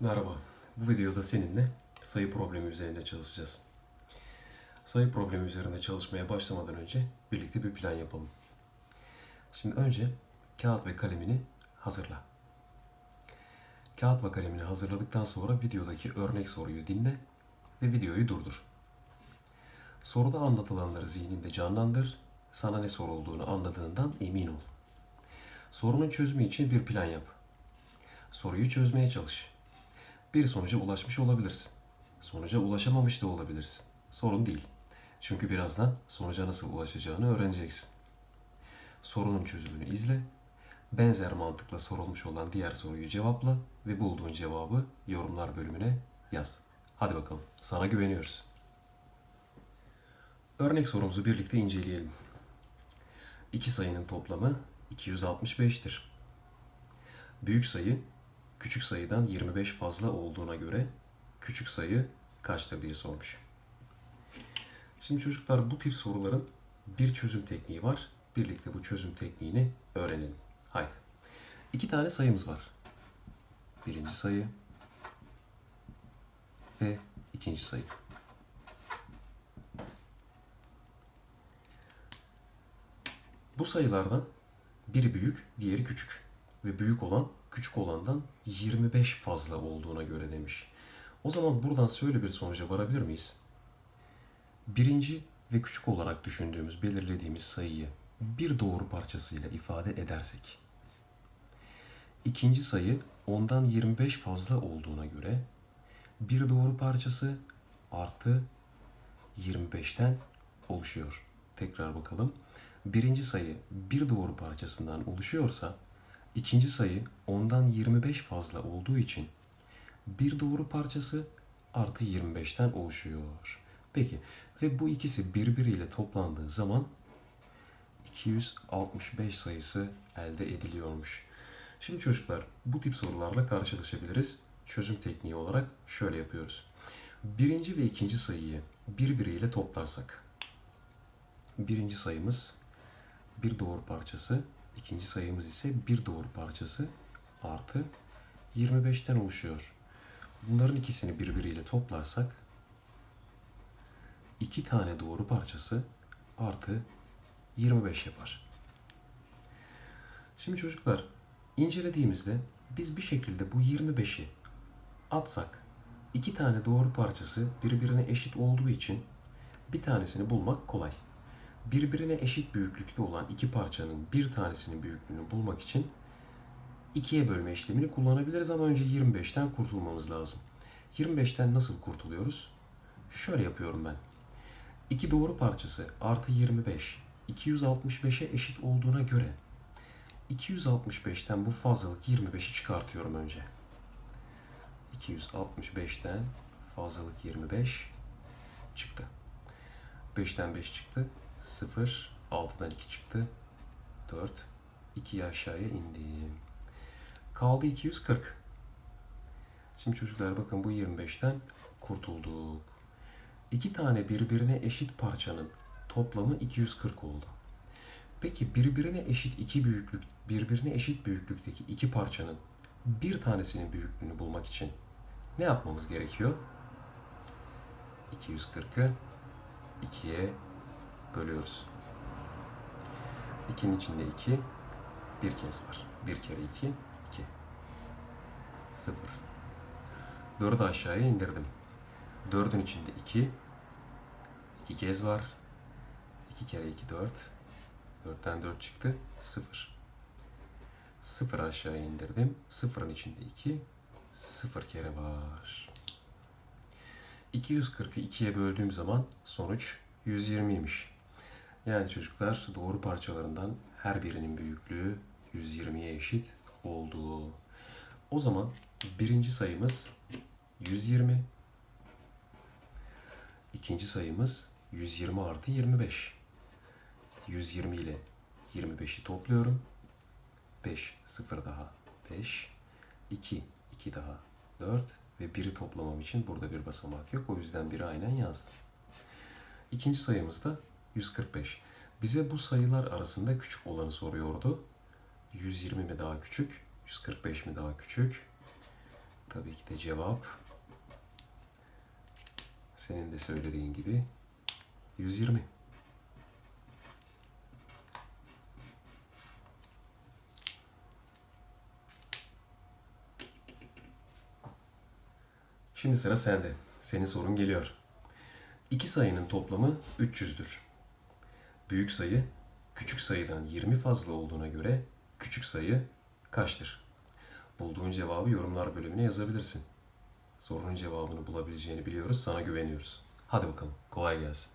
Merhaba. Bu videoda seninle sayı problemi üzerinde çalışacağız. Sayı problemi üzerinde çalışmaya başlamadan önce birlikte bir plan yapalım. Şimdi önce kağıt ve kalemini hazırla. Kağıt ve kalemini hazırladıktan sonra videodaki örnek soruyu dinle ve videoyu durdur. Soruda anlatılanları zihninde canlandır, sana ne sorulduğunu anladığından emin ol. Sorunun çözümü için bir plan yap. Soruyu çözmeye çalış. Bir sonuca ulaşmış olabilirsin. Sonuca ulaşamamış da olabilirsin. Sorun değil. Çünkü birazdan sonuca nasıl ulaşacağını öğreneceksin. Sorunun çözümünü izle. Benzer mantıkla sorulmuş olan diğer soruyu cevapla ve bulduğun cevabı yorumlar bölümüne yaz. Hadi bakalım. Sana güveniyoruz. Örnek sorumuzu birlikte inceleyelim. İki sayının toplamı 265'tir. Büyük sayı küçük sayıdan 25 fazla olduğuna göre küçük sayı kaçtır diye sormuş. Şimdi çocuklar bu tip soruların bir çözüm tekniği var. Birlikte bu çözüm tekniğini öğrenelim. Haydi. İki tane sayımız var. Birinci sayı ve ikinci sayı. Bu sayılardan biri büyük, diğeri küçük. Ve büyük olan küçük olandan 25 fazla olduğuna göre demiş. O zaman buradan şöyle bir sonuca varabilir miyiz? Birinci ve küçük olarak düşündüğümüz, belirlediğimiz sayıyı bir doğru parçasıyla ifade edersek, ikinci sayı ondan 25 fazla olduğuna göre bir doğru parçası artı 25'ten oluşuyor. Tekrar bakalım. Birinci sayı bir doğru parçasından oluşuyorsa ikinci sayı ondan 25 fazla olduğu için bir doğru parçası artı 25'ten oluşuyor. Peki ve bu ikisi birbiriyle toplandığı zaman 265 sayısı elde ediliyormuş. Şimdi çocuklar bu tip sorularla karşılaşabiliriz. Çözüm tekniği olarak şöyle yapıyoruz. Birinci ve ikinci sayıyı birbiriyle toplarsak birinci sayımız bir doğru parçası, ikinci sayımız ise bir doğru parçası artı 25'ten oluşuyor. Bunların ikisini birbiriyle toplarsak iki tane doğru parçası artı 25 yapar. Şimdi çocuklar incelediğimizde biz bir şekilde bu 25'i atsak iki tane doğru parçası birbirine eşit olduğu için bir tanesini bulmak kolay. Birbirine eşit büyüklükte olan iki parçanın bir tanesinin büyüklüğünü bulmak için ikiye bölme işlemini kullanabiliriz ama önce 25'ten kurtulmamız lazım. 25'ten nasıl kurtuluyoruz? Şöyle yapıyorum ben. İki doğru parçası artı 25 265'e eşit olduğuna göre 265'ten bu fazlalık 25'i çıkartıyorum önce. 265'ten fazlalık 25 çıktı. 5'ten 5 çıktı. 0, 6'dan 2 çıktı. 4, 2'yi aşağıya indim. Kaldı 240. Şimdi çocuklar bakın bu 25'ten kurtulduk. İki tane birbirine eşit parçanın toplamı 240 oldu. Peki birbirine eşit iki büyüklük, birbirine eşit büyüklükteki iki parçanın bir tanesinin büyüklüğünü bulmak için ne yapmamız gerekiyor? 240'ı 2'ye bölüyoruz. 2'nin içinde 2 bir kez var. 1 kere 2 2 0 4'ü aşağıya indirdim. 4'ün içinde 2 2 kez var. 2 kere 2 4 4'ten 4 çıktı. 0 0 aşağıya indirdim. 0'ın içinde 2 0 kere var. 240'ı 2'ye böldüğüm zaman sonuç 120'ymiş. Yani çocuklar doğru parçalarından her birinin büyüklüğü 120'ye eşit oldu. O zaman birinci sayımız 120. İkinci sayımız 120 artı 25. 120 ile 25'i topluyorum. 5, 0 daha 5, 2, 2 daha 4 ve 1'i toplamam için burada bir basamak yok. O yüzden 1'i aynen yazdım. İkinci sayımız da 145. Bize bu sayılar arasında küçük olanı soruyordu. 120 mi daha küçük, 145 mi daha küçük? Tabii ki de cevap senin de söylediğin gibi 120. Şimdi sıra sende. Senin sorun geliyor. İki sayının toplamı 300'dür. Büyük sayı küçük sayıdan 20 fazla olduğuna göre küçük sayı kaçtır? Bulduğun cevabı yorumlar bölümüne yazabilirsin. Sorunun cevabını bulabileceğini biliyoruz, sana güveniyoruz. Hadi bakalım, kolay gelsin.